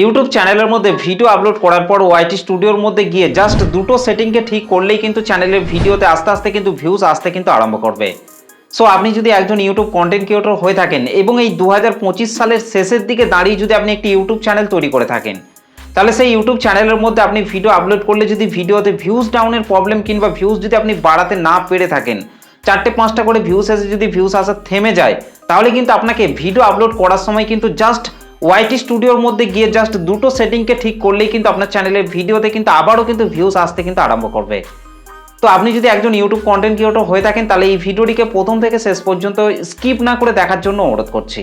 YouTube চ্যানেলের মধ্যে video upload করার পর ওয়াইটি স্টুডিওর মধ্যে গিয়ে জাস্ট দুটো সেটিংকে ঠিক করলেই কিন্তু চ্যানেলের ভিডিওতে আস্তে আস্তে কিন্তু ভিউজ আসতে কিন্তু আরম্ভ করবে। সো আপনি যদি একজন ইউটিউব কন্টেন্ট ক্রিয়েটর হয়ে থাকেন এবং এই দু হাজার পঁচিশ সালের শেষের দিকে দাঁড়িয়ে যদি আপনি একটি ইউটিউব চ্যানেল তৈরি করে থাকেন, তাহলে সেই ইউটিউব চ্যানেলের মধ্যে আপনি ভিডিও আপলোড করলে যদি ভিডিওতে ভিউজ ডাউনের প্রবলেম কিংবা ভিউজ যদি আপনি বাড়াতে না পেরে থাকেন, চারটে পাঁচটা করে ভিউজ এসে যদি ভিউজ আসা থেমে যায়, তাহলে কিন্তু আপনাকে ভিডিও আপলোড করার সময় কিন্তু জাস্ট ওয়াইটি স্টুডিওর মধ্যে গিয়ে জাস্ট দুটো সেটিংকে ঠিক করলেই কিন্তু আপনার চ্যানেলের ভিডিওতে কিন্তু আবারও কিন্তু ভিউজ আসতে কিন্তু আরম্ভ করবে। তো আপনি যদি একজন ইউটিউব কন্টেন্ট ক্রিয়েটর হয়ে থাকেন, তাহলে এই ভিডিওটিকে প্রথম থেকে শেষ পর্যন্ত স্কিপ না করে দেখার জন্য অনুরোধ করছি।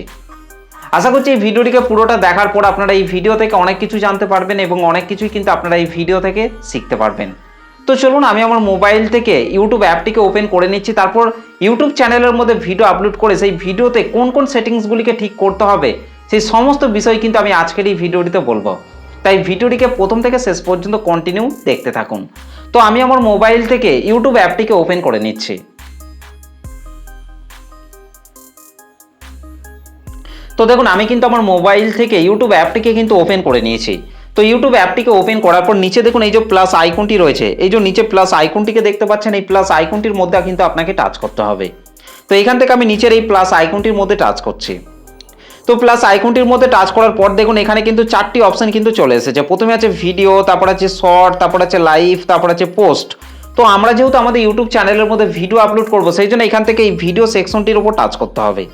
আশা করছি এই ভিডিওটিকে পুরোটা দেখার পর আপনারা এই ভিডিও থেকে অনেক কিছু জানতে পারবেন এবং অনেক কিছুই কিন্তু আপনারা এই ভিডিও থেকে শিখতে পারবেন। তো চলুন, আমি আমার মোবাইল থেকে ইউটিউব অ্যাপটিকে ওপেন করে নিচ্ছি। তারপর ইউটিউব চ্যানেলের মধ্যে ভিডিও আপলোড করে সেই ভিডিওতে কোন কোন সেটিংসগুলিকে ঠিক করতে হবে সেই সমস্ত বিষয় কিন্তু আমি আজকের এই ভিডিওটিতে বলব। তাই ভিডিওটিকে প্রথম থেকে শেষ পর্যন্ত কন্টিনিউ দেখতে থাকুন। তো আমি আমার মোবাইল থেকে ইউটিউব অ্যাপটিকে ওপেন করে নিচ্ছি। তো দেখুন, আমি কিন্তু আমার মোবাইল থেকে ইউটিউব অ্যাপটিকে কিন্তু ওপেন করে নিয়েছি। তো ইউটিউব অ্যাপটিকে ওপেন করার পর নিচে দেখুন, এই যে প্লাস আইকনটি রয়েছে, এই যে নিচে প্লাস আইকনটিকে দেখতে পাচ্ছেন, এই প্লাস আইকনটির মধ্যে কিন্তু আপনাকে টাচ করতে হবে। তো এখান থেকে আমি নিচের এই প্লাস আইকনটির মধ্যে টাচ করছি। তো প্লাস আইকনটির মধ্যে টাচ করার পর দেখুন এখানে কিন্তু চারটি অপশন কিন্তু চলে এসেছে। প্রথমে আছে ভিডিও তারপর আছে শর্ট তারপর আছে লাইভ তারপর আছে পোস্ট তো আমরা যেহেতু আমাদের ইউটিউব চ্যানেলের মধ্যে ভিডিও আপলোড করব, সেই জন্য এখান থেকে এই ভিডিও সেকশনটির উপর টাচ করতে হবে।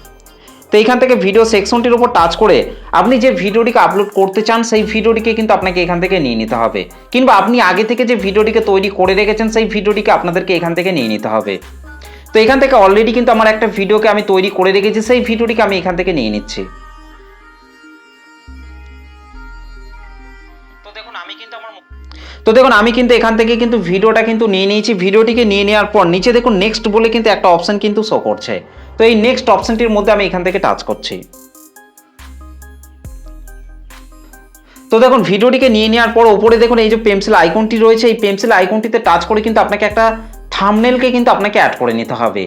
তো এইখান থেকে ভিডিও সেকশনটির উপর টাচ করে আপনি যে ভিডিওটিকে আপলোড করতে চান, সেই ভিডিওটিকে কিন্তু আপনাকে এখান থেকে নিয়ে নিতে হবে। কিংবা আপনি আগে থেকে যে ভিডিওটিকে তৈরি করে রেখেছেন, সেই ভিডিওটিকে আপনাদেরকে এখান থেকে নিয়ে নিতে হবে। তো এখান থেকে অলরেডি কিন্তু আমার একটা ভিডিওকে আমি তৈরি করে রেখেছি, সেই ভিডিওটিকে আমি এখান থেকে নিয়ে নিচ্ছি। তো দেখুন, আমি কিন্তু এখান থেকে কিন্তু ভিডিওটা কিন্তু নিয়ে নিয়েছি। ভিডিওটিকে নিয়ে নেওয়ার পর নিচে দেখুন নেক্সট বলে কিন্তু একটা অপশন কিন্তু শো করছে। তো এই নেক্সট অপশানটির মধ্যে আমি এখান থেকে টাচ করছি। তো দেখুন, ভিডিওটিকে নিয়ে নেওয়ার পর উপরে দেখুন, এই যে পেন্সিল আইকনটি রয়েছে, এই পেন্সিল আইকনটিতে টাচ করে কিন্তু আপনাকে একটা থামনেলকে কিন্তু আপনাকে অ্যাড করে নিতে হবে।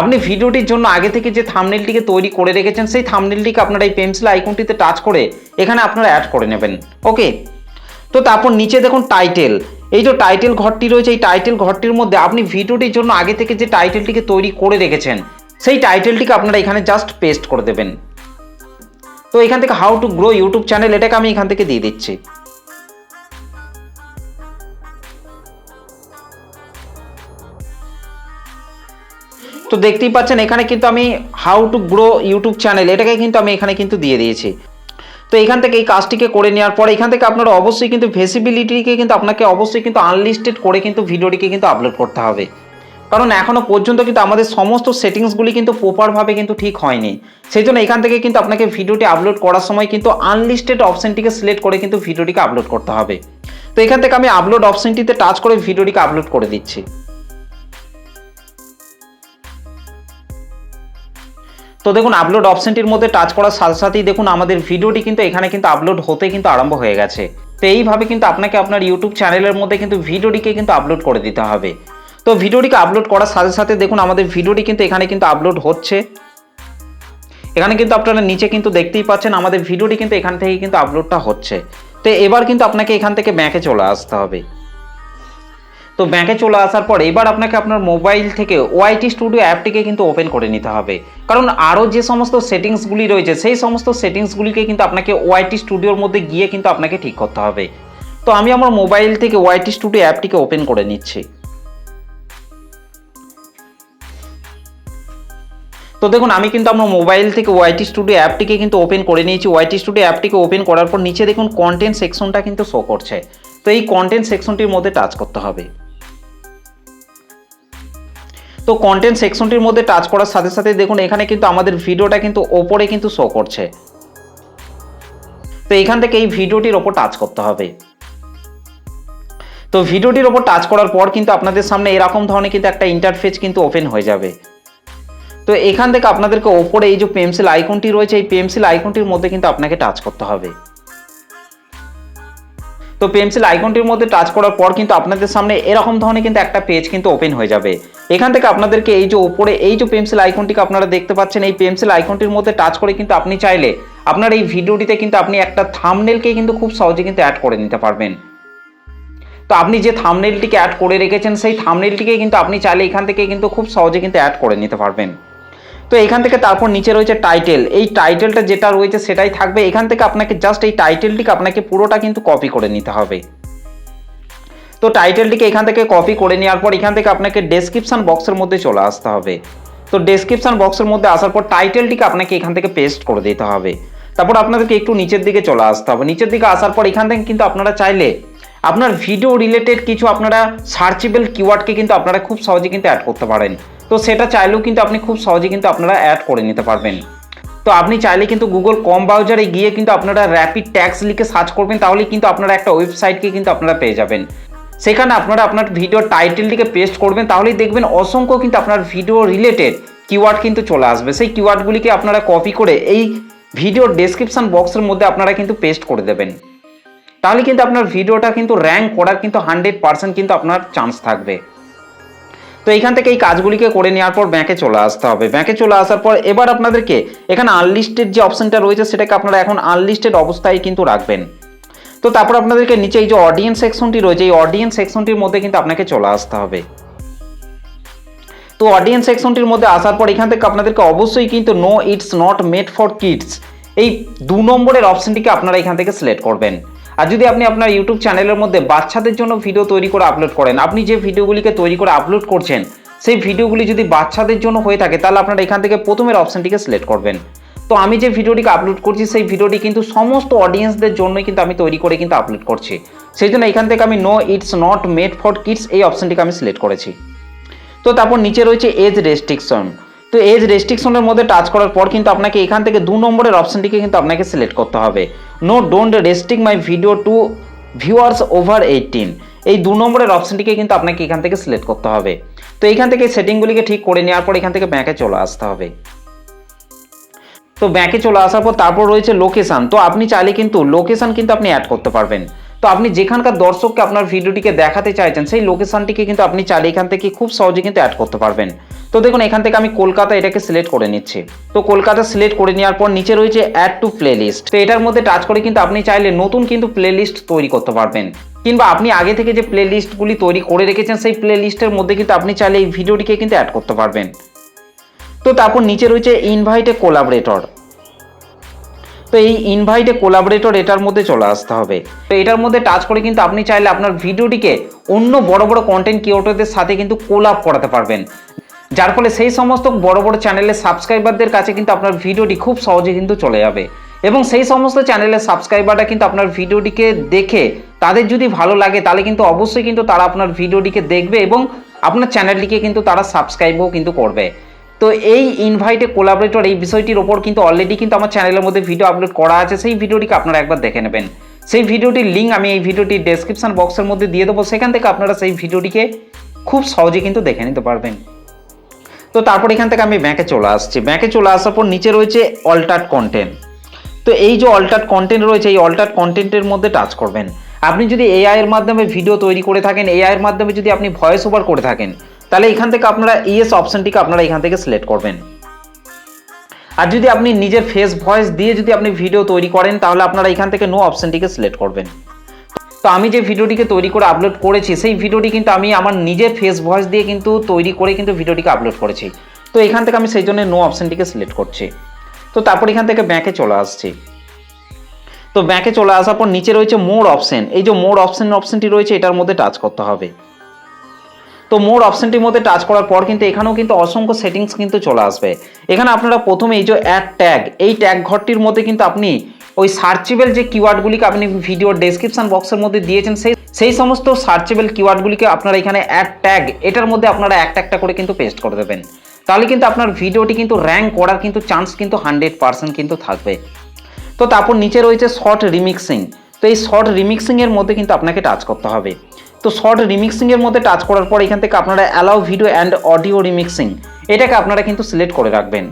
আপনি ভিডিওটির জন্য আগে থেকে যে থামনেলটিকে তৈরি করে রেখেছেন, সেই থামনেলটিকে আপনারা এই পেন্সিল আইকনটিতে টাচ করে এখানে আপনারা অ্যাড করে নেবেন। ওকে তো তারপর নিচে দেখুন টাইটেল এই যে টাইটেল ঘরটি রয়েছে, এই টাইটেল ঘরটির মধ্যে আপনি ভিডিওটির জন্য আগে থেকে যে টাইটেলটিকে তৈরি করে রেখেছেন, সেই টাইটেলটিকে আপনারা এখানে জাস্ট পেস্ট করে দেবেন। তো এখান থেকে how to grow YouTube channel এটাকে আমি এখান থেকে দিয়ে দিচ্ছি। তো দেখতেই পাচ্ছেন, এখানে কিন্তু আমি how to grow YouTube channel এটাকে কিন্তু আমি এখানে কিন্তু দিয়ে দিয়েছি। তো এখান থেকে এই কাজটিকে করে নেওয়ার পর এখান থেকে আপনারা অবশ্যই কিন্তু ভেসিবিলিটিকে কিন্তু আপনাকে অবশ্যই কিন্তু আনলিস্টেড করে কিন্তু ভিডিওটিকে কিন্তু আপলোড করতে হবে। কারণ এখনও পর্যন্ত কিন্তু আমাদের সমস্ত সেটিংসগুলি কিন্তু প্রপারভাবে কিন্তু ঠিক হয়নি। সেই জন্য এখান থেকে কিন্তু আপনাকে ভিডিওটি আপলোড করার সময় কিন্তু আনলিস্টেড অপশনটিকে সিলেক্ট করে কিন্তু ভিডিওটিকে আপলোড করতে হবে। তো এখান থেকে আমি আপলোড অপশনটিতে টাচ করে ভিডিওটিকে আপলোড করে দিচ্ছি। তো দেখুন আপলোড অপশনটির মধ্যে টাচ করার সাথে সাথেই দেখুন, আমাদের ভিডিওটি কিন্তু এখানে কিন্তু আপলোড হতে কিন্তু আরম্ভ হয়ে গেছে। তো এইভাবে কিন্তু আপনাকে আপনার ইউটিউব চ্যানেলের মধ্যে কিন্তু ভিডিওটিকে কিন্তু আপলোড করে দিতে হবে। তো ভিডিওটিকে আপলোড করার সাথে সাথে দেখুন, আমাদের ভিডিওটি কিন্তু এখানে কিন্তু আপলোড হচ্ছে। এখানে কিন্তু আপনারা নিচে কিন্তু দেখতেই পাচ্ছেন, আমাদের ভিডিওটি কিন্তু এখান থেকে কিন্তু আপলোডটা হচ্ছে। তো এবার কিন্তু আপনাকে এখান থেকে ব্যাঁকে চলে আসতে হবে। তো ব্যাংকে চলে আসার পর এবার আপনাকে আপনার মোবাইল থেকে ওয়াইটি স্টুডিও অ্যাপটিকে কিন্তু ওপেন করে নিতে হবে। কারণ আরও যে সমস্ত সেটিংসগুলি রয়েছে, সেই সমস্ত সেটিংসগুলিকে কিন্তু আপনাকে ওয়াইটি স্টুডিওর মধ্যে গিয়ে কিন্তু আপনাকে ঠিক করতে হবে। তো আমি আমার মোবাইল থেকে ওয়াইটি স্টুডিও অ্যাপটিকে ওপেন করে নিচ্ছি। তো দেখুন, আমি কিন্তু আমার মোবাইল থেকে ওয়াইটি স্টুডিও অ্যাপটিকে কিন্তু ওপেন করে নিয়েছি। ওয়াইটি স্টুডিও অ্যাপটিকে ওপেন করার পর নিচে দেখুন কন্টেন্ট সেকশনটা কিন্তু শো করছে। তো এই কন্টেন্ট সেকশনটির মধ্যে টাচ করতে হবে। তো কন্টেন্ট সেকশনটির মধ্যে টাচ করার সাথে সাথে দেখুন, এখানে কিন্তু আমাদের ভিডিওটা কিন্তু ওপরে কিন্তু শো করছে। তো এখান থেকে এই ভিডিওটির ওপর টাচ করতে হবে। তো ভিডিওটির ওপর টাচ করার পর কিন্তু আপনাদের সামনে এরকম ধরনের কিন্তু একটা ইন্টারফেস কিন্তু ওপেন হয়ে যাবে। তো এখান থেকে আপনাদেরকে ওপরে এই যে পেন্সিল আইকনটি রয়েছে, এই পেন্সিল আইকনটির মধ্যে কিন্তু আপনাকে টাচ করতে হবে। তো পেন্সিল আইকনটির মধ্যে টাচ করার পর কিন্তু আপনাদের সামনে এরকম ধরনের কিন্তু একটা পেজ কিন্তু ওপেন হয়ে যাবে। এখান থেকে আপনাদেরকে এই যে উপরে, এই যে পেন্সিল আইকনটিকে আপনারা দেখতে পাচ্ছেন, এই পেন্সিল আইকনটির মধ্যে টাচ করে কিন্তু আপনি চাইলে আপনার এই ভিডিওটিতে কিন্তু আপনি একটা থামনেলকে কিন্তু খুব সহজে কিন্তু অ্যাড করে নিতে পারবেন। তো আপনি যে থামনেলটিকে অ্যাড করে রেখেছেন, সেই থামনেলটিকে কিন্তু আপনি চাইলে এখান থেকে কিন্তু খুব সহজে কিন্তু অ্যাড করে নিতে পারবেন। তো এখান থেকে তারপর নিচে রয়েছে টাইটেল এই টাইটেলটা যেটা রয়েছে সেটাই থাকবে। এখান থেকে আপনাকে জাস্ট এই টাইটেলটিকে আপনাকে পুরোটা কিন্তু কপি করে নিতে হবে। তো টাইটেলটিকে এখান থেকে কপি করে নেওয়ার পর এখান থেকে আপনাকে ডেসক্রিপশন বক্সের মধ্যে চলে আসতে হবে। তো ডেসক্রিপশন বক্সের মধ্যে আসার পর টাইটেলটিকে আপনাকে এখান থেকে পেস্ট করে দিতে হবে। তারপর আপনাদেরকে একটু নিচের দিকে চলে আসতে হবে। নিচের দিকে আসার পর এখান থেকে কিন্তু আপনারা চাইলে আপনার ভিডিও রিলেটেড কিছু আপনারা সার্চেবল কিওয়ার্ডকে কিন্তু আপনারা খুব সহজে কিন্তু অ্যাড করতে পারেন। তো সেটা চাইলেও কিন্তু আপনি খুব সহজে কিন্তু আপনারা অ্যাড করে নিতে পারবেন। তো আপনি চাইলে কিন্তু গুগল কম ব্রাউজারে গিয়ে কিন্তু আপনারা র্যাপিড ট্যাক্স লিখে সার্চ করবেন, তাহলে কিন্তু আপনারা একটা ওয়েবসাইটকে কিন্তু আপনারা পেয়ে যাবেন। সেখানে আপনারা আপনার ভিডিও টাইটেলটিকে পেস্ট করবেন, তাহলেই দেখবেন অসংখ্য কিন্তু আপনার ভিডিও রিলেটেড কিওয়ার্ড কিন্তু চলে আসবে। সেই কিওয়ার্ডগুলিকে আপনারা কপি করে এই ভিডিওর ডেসক্রিপশন বক্সের মধ্যে আপনারা কিন্তু পেস্ট করে দেবেন। তাহলে কিন্তু আপনার ভিডিওটা কিন্তু র্যাঙ্ক করার কিন্তু হান্ড্রেড পার্সেন্ট কিন্তু আপনার চান্স থাকবে। তো এইখান থেকে এই কাজগুলিকে করে নেওয়ার পর ব্যাংকে চলে আসতে হবে। ব্যাংকে চলে আসার পর এবার আপনাদেরকে এখানে আনলিস্টেড যে অপশনটা রয়েছে সেটাকে আপনারা এখন আনলিস্টেড অবস্থায় কিন্তু রাখবেন। তো তারপর আপনাদেরকে নিচে এই যে অডিয়েন্স সেকশনটি রয়েছে, এই অডিয়েন্স সেকশনটির মধ্যে কিন্তু আপনাকে চলে আসতে হবে। তো অডিয়েন্স সেকশনটির মধ্যে আসার পর এখান থেকে আপনাদেরকে অবশ্যই কিন্তু no it's not made for kids এই দু নম্বরের অপশনটিকে আপনারা এখান থেকে সিলেক্ট করবেন। আর যদি আপনি আপনার ইউটিউব চ্যানেলের মধ্যে বাচ্চাদের জন্য ভিডিও তৈরি করে আপলোড করেন, আপনি যে ভিডিওগুলিকে তৈরি করে আপলোড করছেন, সেই ভিডিওগুলি যদি বাচ্চাদের জন্য হয়ে থাকে, তাহলে আপনারা এখান থেকে প্রথমের অপশনটিকে সিলেক্ট করবেন। তো আমি যে ভিডিওটিকে আপলোড করছি, সেই ভিডিওটি কিন্তু সমস্ত অডিয়েন্সদের জন্যই কিন্তু আমি তৈরি করে কিন্তু আপলোড করছি। সেই জন্য এখান থেকে আমি no it's not made for kids এই অপশনটিকে আমি সিলেক্ট করেছি। তো তারপর নিচে রয়েছে এজ রেস্ট্রিকশন তো এজ রেস্ট্রিকশনের মধ্যে টাচ করার পর কিন্তু আপনাকে এখান থেকে দু নম্বরের অপশনটিকে কিন্তু আপনাকে সিলেক্ট করতে হবে। No don't restrict my video to viewers over eighteen এই দু নম্বরের অপশনটিকে কিন্তু আপনাকে এখান থেকে সিলেক্ট করতে হবে। তো এখান থেকে সেটিংগুলিকে ঠিক করে নেওয়ার পর এখান থেকে ব্যাঁকে চলে আসতে হবে। তো ব্যাঁকে চলে আসার পর তারপর রয়েছে লোকেশান তো আপনি চাইলে কিন্তু লোকেশান কিন্তু আপনি অ্যাড করতে পারবেন। তো আপনি যেখানকার দর্শককে আপনার ভিডিওটিকে দেখাতে চাইছেন, সেই লোকেশানটিকে কিন্তু আপনি চাইলে এখান থেকে খুব সহজে কিন্তু অ্যাড করতে পারবেন। তো দেখুন, এখান থেকে আমি কলকাতা এটাকে সিলেক্ট করে নিচ্ছি। তো কলকাতা সিলেক্ট করে নেওয়ার পর নিচে রয়েছে অ্যাড টু প্লেলিস্ট তো এটার মধ্যে টাচ করে কিন্তু আপনি চাইলে নতুন কিন্তু প্লেলিস্ট তৈরি করতে পারবেন। কিংবা আপনি আগে থেকে যে প্লেলিস্টগুলি তৈরি করে রেখেছেন, সেই প্লেলিস্টের মধ্যে কিন্তু আপনি চাইলে এই ভিডিওটিকে কিন্তু অ্যাড করতে পারবেন। তো তারপর নিচে রয়েছে ইনভাইট কোলাবরেটর তো এই ইনভাইটে কোলাবরেটর এটার মধ্যে চলে আসতে হবে। তো এটার মধ্যে টাচ করে কিন্তু আপনি চাইলে আপনার ভিডিওটিকে অন্য বড় বড় কন্টেন্ট ক্রিয়েটরদের সাথে কিন্তু কোলাপ করাতে পারবেন। যার ফলে সেই সমস্ত বড় বড় চ্যানেলের সাবস্ক্রাইবারদের কাছে কিন্তু আপনার ভিডিওটি খুব সহজে কিন্তু চলে যাবে। এবং সেই সমস্ত চ্যানেলের সাবস্ক্রাইবাররা কিন্তু আপনার ভিডিওটিকে দেখে তাদের যদি ভালো লাগে তাহলে কিন্তু অবশ্যই কিন্তু তারা আপনার ভিডিওটিকে দেখবে এবং আপনার চ্যানেলটিকে কিন্তু তারা সাবস্ক্রাইবও কিন্তু করবে। তো এই ইনভাইটে কোলাবরেটর এই বিষয়টির ওপর কিন্তু অলরেডি কিন্তু আমার চ্যানেলের মধ্যে ভিডিও আপলোড করা আছে। সেই ভিডিওটিকে আপনারা একবার দেখে নেবেন। সেই ভিডিওটির লিঙ্ক আমি এই ভিডিওটির ডেসক্রিপশন বক্সের মধ্যে দিয়ে দেবো। সেখান থেকে আপনারা সেই ভিডিওটিকে খুব সহজে কিন্তু দেখে নিতে পারবেন। তো তারপর এখান থেকে আমি ব্যাংকে চলে আসছি। ব্যাংকে চলে আসার পর নিচে রয়েছে অল্টার্ট কন্টেন্ট তো এই যে অল্টার্ট কন্টেন্ট রয়েছে, এই অল্টার্ট কন্টেন্টের মধ্যে টাচ করবেন। আপনি যদি এআই এর মাধ্যমে ভিডিও তৈরি করে থাকেন এআই এর মাধ্যমে যদি আপনি ভয়েস ওভার করে থাকেন তাহলে এখান থেকে আপনারা ইএস অপশনটিকে আপনারা এখান থেকে সিলেক্ট করবেন। আর যদি আপনি নিজের ফেস ভয়েস দিয়ে যদি আপনি ভিডিও তৈরি করেন, তাহলে আপনারা এখান থেকে নো অপশনটিকে সিলেক্ট করবেন। তো আমি যে ভিডিওটিকে তৈরি করে আপলোড করেছি, সেই ভিডিওটি কিন্তু আমি আমার নিজের ফেস ভয়েস দিয়ে কিন্তু তৈরি করে কিন্তু ভিডিওটিকে আপলোড করেছি। তো এখান থেকে আমি সেই জন্য নো অপশনটিকে সিলেক্ট করছি। তো তারপর এখান থেকে ব্যাকে চলে আসছি। তো ব্যাকে চলে আসার পর নিচে রয়েছে মোর অপশন এই যে মোর অপশন অপশনটি রয়েছে, এটার মধ্যে টাচ করতে হবে। তো মোর অপশনটির মধ্যে টাচ করার পর কিন্তু এখানেও কিন্তু অসংখ্য সেটিংস কিন্তু চলে আসবে। এখানে আপনারা প্রথমে এই যে অ্যাড ট্যাগ এই ট্যাগ ঘরটির মধ্যে কিন্তু আপনি ওই সার্চেবল যে কিওয়ার্ডগুলিকে আপনি ভিডিওর ডেসক্রিপশন বক্সের মধ্যে দিয়েছেন, সেই সেই সমস্ত সার্চেবল কিওয়ার্ডগুলিকে আপনারা এখানে অ্যাড ট্যাগ এটার মধ্যে আপনারা একটা একটা করে কিন্তু পেস্ট করে দেবেন। তাহলে কিন্তু আপনার ভিডিওটি কিন্তু র্যাঙ্ক করার কিন্তু চান্স কিন্তু হান্ড্রেড পার্সেন্ট কিন্তু থাকবে। তো তারপর নিচে রয়েছে শর্ট রিমিক্সিং তো এই শর্ট রিমিক্সিংয়ের মধ্যে কিন্তু আপনাকে টাচ করতে হবে। তো শর্ট রিমিক্সিংয়ের মধ্যে টাচ করার পর এখান থেকে আপনারা allow video and audio remixing এটাকে আপনারা কিন্তু সিলেক্ট করে রাখবেন।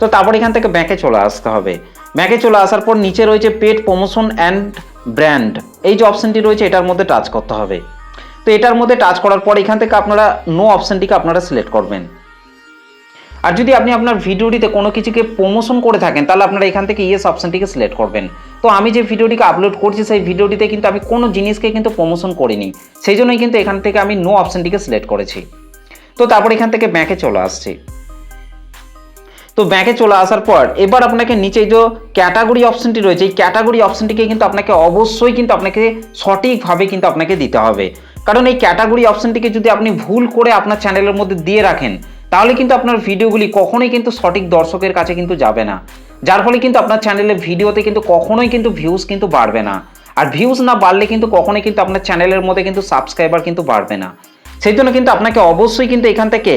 তো তারপর এখান থেকে ব্যাকে চলে আসতে হবে। ব্যাকে চলে আসার পর নিচে রয়েছে পেট প্রমোশন অ্যান্ড ব্র্যান্ড এই যে অপশানটি রয়েছে এটার মধ্যে টাচ করতে হবে। তো এটার মধ্যে টাচ করার পর এখান থেকে আপনারা নো অপশানটিকে আপনারা সিলেক্ট করবেন। আর যদি আপনি আপনার ভিডিওটিতে কোনো কিছুকে প্রমোশন করে থাকেন, তাহলে আপনারা এখান থেকে ইয়েস অপশানটিকে সিলেক্ট করবেন। তো আমি যে ভিডিওটিকে আপলোড করছি, সেই ভিডিওটিতে কিন্তু আমি কোনো জিনিসকে কিন্তু প্রমোশন করিনি। সেই জন্যই কিন্তু এখান থেকে আমি নো অপশানটিকে সিলেক্ট করেছি। তো তারপর এখান থেকে ব্যাকে চলে আসছি। তো ব্যাকে চলে আসার পর, এবার আপনাকে নিচে যে ক্যাটাগরি অপশনটি রয়েছে, এই ক্যাটাগরি অপশনটিকে কিন্তু আপনাকে অবশ্যই কিন্তু আপনাকে সঠিকভাবে কিন্তু আপনাকে দিতে হবে। কারণ এই ক্যাটাগরি অপশনটিকে যদি আপনি ভুল করে আপনার চ্যানেলের মধ্যে দিয়ে রাখেন তাহলে কিন্তু আপনার ভিডিওগুলি কখনোই কিন্তু সঠিক দর্শকের কাছে কিন্তু যাবে না। যার ফলে কিন্তু আপনার চ্যানেলের ভিডিওতে কিন্তু কখনোই কিন্তু ভিউজ কিন্তু বাড়বে না। আর ভিউজ না বাড়লে কিন্তু কখনোই কিন্তু আপনার চ্যানেলের মধ্যে কিন্তু সাবস্ক্রাইবার কিন্তু বাড়বে না। সেই জন্য কিন্তু আপনাকে অবশ্যই কিন্তু এখান থেকে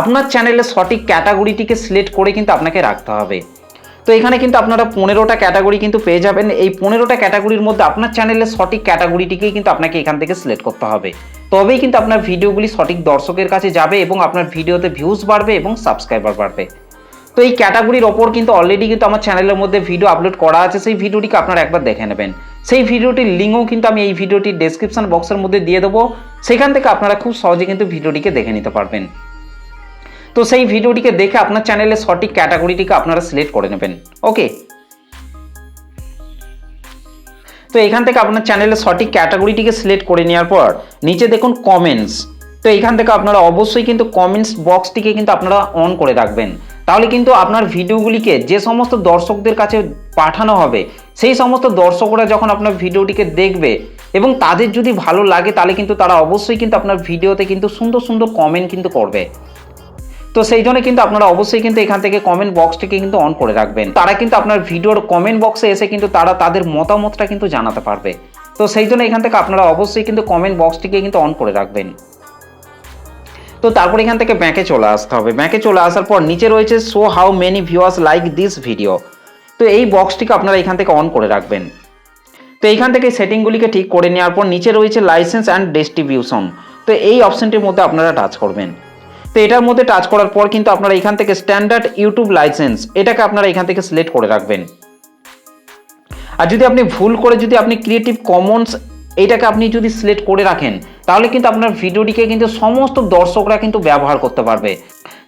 আপনার চ্যানেলের সঠিক ক্যাটাগরিটিকে সিলেক্ট করে কিন্তু আপনাকে রাখতে হবে। তো এখানে কিন্তু আপনারা পনেরোটা ক্যাটাগরি কিন্তু পেয়ে যাবেন। এই পনেরোটা ক্যাটাগরির মধ্যে আপনার চ্যানেলের সঠিক ক্যাটাগরিটিকেই কিন্তু আপনাকে এখান থেকে সিলেক্ট করতে হবে। তবেই কিন্তু আপনার ভিডিওগুলি সঠিক দর্শকের কাছে যাবে এবং আপনার ভিডিওতে ভিউজ বাড়বে এবং সাবস্ক্রাইবার বাড়বে। তো এই ক্যাটাগরির ওপর কিন্তু অলরেডি কিন্তু আমার চ্যানেলের মধ্যে ভিডিও আপলোড করা আছে, সেই ভিডিওটিকে আপনারা একবার দেখে নেবেন। সেই ভিডিওটির লিঙ্কও কিন্তু আমি এই ভিডিওটির ডেসক্রিপশন বক্সের মধ্যে দিয়ে দেবো। সেখান থেকে আপনারা খুব সহজে কিন্তু ভিডিওটিকে দেখে নিতে পারবেন। তো সেই ভিডিওটিকে দেখে আপনার চ্যানেলের সঠিক ক্যাটাগরিটিকে আপনারা সিলেক্ট করে নেবেন ওকে তো এখান থেকে আপনার চ্যানেলের সঠিক ক্যাটাগরিটিকে সিলেক্ট করে নেওয়ার পর, নিচে দেখুন কমেন্টস তো এখান থেকে আপনারা অবশ্যই কিন্তু কমেন্টস বক্সটিকে কিন্তু আপনারা অন করে রাখবেন। তাহলে কিন্তু আপনার ভিডিওগুলিকে যে সমস্ত দর্শকদের কাছে পাঠানো হবে, সেই সমস্ত দর্শকরা যখন আপনার ভিডিওটিকে দেখবে এবং তাদের যদি ভালো লাগে, তাহলে কিন্তু তারা অবশ্যই কিন্তু আপনার ভিডিওতে কিন্তু সুন্দর সুন্দর কমেন্ট কিন্তু করবে। তো সেই জন্য কিন্তু আপনারা অবশ্যই কিন্তু এখান থেকে কমেন্ট বক্সটিকে কিন্তু অন করে রাখবেন। তারা কিন্তু আপনার ভিডিওর কমেন্ট বক্সে এসে কিন্তু তারা তাদের মতামতটা কিন্তু জানাতে পারবে। তো সেই জন্য এখান থেকে আপনারা অবশ্যই কিন্তু কমেন্ট বক্সটিকে কিন্তু অন করে রাখবেন। তো তারপর এখান থেকে ব্যাঁকে চলে আসতে হবে। ব্যাঁকে চলে আসার পর নিচে রয়েছে show how many viewers like this video তো এই বক্সটিকে আপনারা এখান থেকে অন করে রাখবেন। তো এইখান থেকে সেটিংগুলিকে ঠিক করে নেওয়ার পর নিচে রয়েছে লাইসেন্স অ্যান্ড ডিস্ট্রিবিউশন তো এই অপশনটির মধ্যে আপনারা টাচ করবেন। তো এটার মধ্যে টাচ করার পর কিন্তু আপনারা এখান থেকে স্ট্যান্ডার্ড ইউটিউব লাইসেন্স এটাকে আপনারা এখান থেকে সিলেক্ট করে রাখবেন। আর যদি আপনি ভুল করে যদি আপনি ক্রিয়েটিভ কমন্স এইটাকে আপনি যদি সিলেক্ট করে রাখেন, তাহলে কিন্তু আপনার ভিডিওটিকে কিন্তু সমস্ত দর্শকরা কিন্তু ব্যবহার করতে পারবে।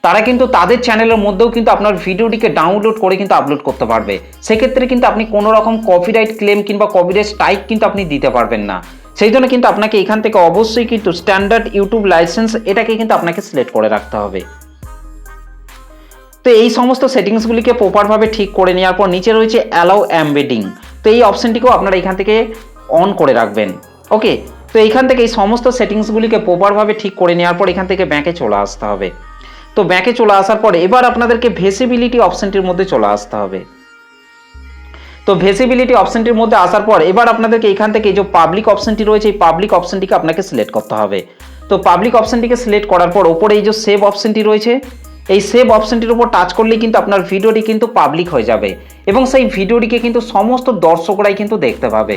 তারা কিন্তু তাদের চ্যানেলের মধ্যেও কিন্তু আপনার ভিডিওটিকে ডাউনলোড করে কিন্তু আপলোড করতে পারবে। সেক্ষেত্রে কিন্তু আপনি কোনো রকম কপিরাইট ক্লেম কিংবা কপিরাইট স্ট্রাইক কিন্তু আপনি দিতে পারবেন না। সেই জন্য কিন্তু আপনাকে এখান থেকে অবশ্যই কিন্তু স্ট্যান্ডার্ড ইউটিউব লাইসেন্স এটাকে কিন্তু আপনাকে সিলেক্ট করে রাখতে হবে। তো এই সমস্ত সেটিংসগুলিকে প্রপারভাবে ঠিক করে নেওয়ার পর নিচে রয়েছে অ্যালাউ অ্যাম্বেডিং তো এই অপশনটিকেও আপনারা এখান থেকে অন করে রাখবেন। ওকে তো এইখান থেকে এই সমস্ত সেটিংসগুলিকে প্রপারভাবে ঠিক করে নেওয়ার পর এখান থেকে ব্যাঁকে চলে আসতে হবে। তো ব্যাঁকে চলে আসার পর এবার আপনাদেরকে ভেসিবিলিটি অপশনটির মধ্যে চলে আসতে হবে। তো ভেসিবিলিটি অপশনটির মধ্যে আসার পর এবার আপনাদেরকে এখান থেকে যে পাবলিক অপশনটি রয়েছে, এই পাবলিক অপশনটিকে আপনাকে সিলেক্ট করতে হবে। তো পাবলিক অপশনটিকে সিলেক্ট করার পর ওপরে এই যে সেভ অপশনটি রয়েছে, এই সেভ অপশনটির উপর টাচ করলেই কিন্তু আপনার ভিডিওটি কিন্তু পাবলিক হয়ে যাবে এবং সেই ভিডিওটিকে কিন্তু সমস্ত দর্শকরাই কিন্তু দেখতে পাবে।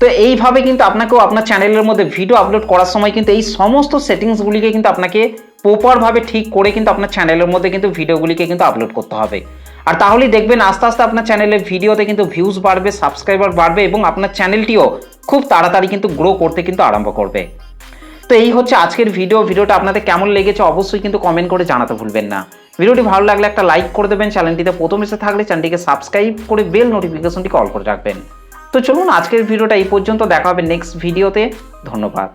তো এইভাবে কিন্তু আপনাকেও আপনার চ্যানেলের মধ্যে ভিডিও আপলোড করার সময় কিন্তু এই সমস্ত সেটিংসগুলিকে কিন্তু আপনাকে প্রপারভাবে ঠিক করে কিন্তু আপনার চ্যানেলের মধ্যে কিন্তু ভিডিওগুলিকে কিন্তু আপলোড করতে হবে। আর তাহলেই দেখবেন আস্তে আস্তে আপনার চ্যানেলের ভিডিওতে কিন্তু ভিউজ বাড়বে সাবস্ক্রাইবার বাড়বে এবং আপনার চ্যানেলটিও খুব তাড়াতাড়ি কিন্তু গ্রো করতে কিন্তু আরম্ভ করবে। তো এই হচ্ছে আজকের ভিডিও ভিডিওটা আপনাদের কেমন লেগেছে অবশ্যই কিন্তু কমেন্ট করে জানাতে ভুলবেন না। ভিডিওটি ভালো লাগলে একটা লাইক করে দেবেন চ্যানেলটিতে প্রথম এসে থাকলে চ্যানেলটিকে সাবস্ক্রাইব করে বেল নোটিফিকেশনটি কল করে রাখবেন। তো চলুন আজকের ভিডিওটা এই পর্যন্ত, দেখা হবে নেক্সট ভিডিওতে ধন্যবাদ।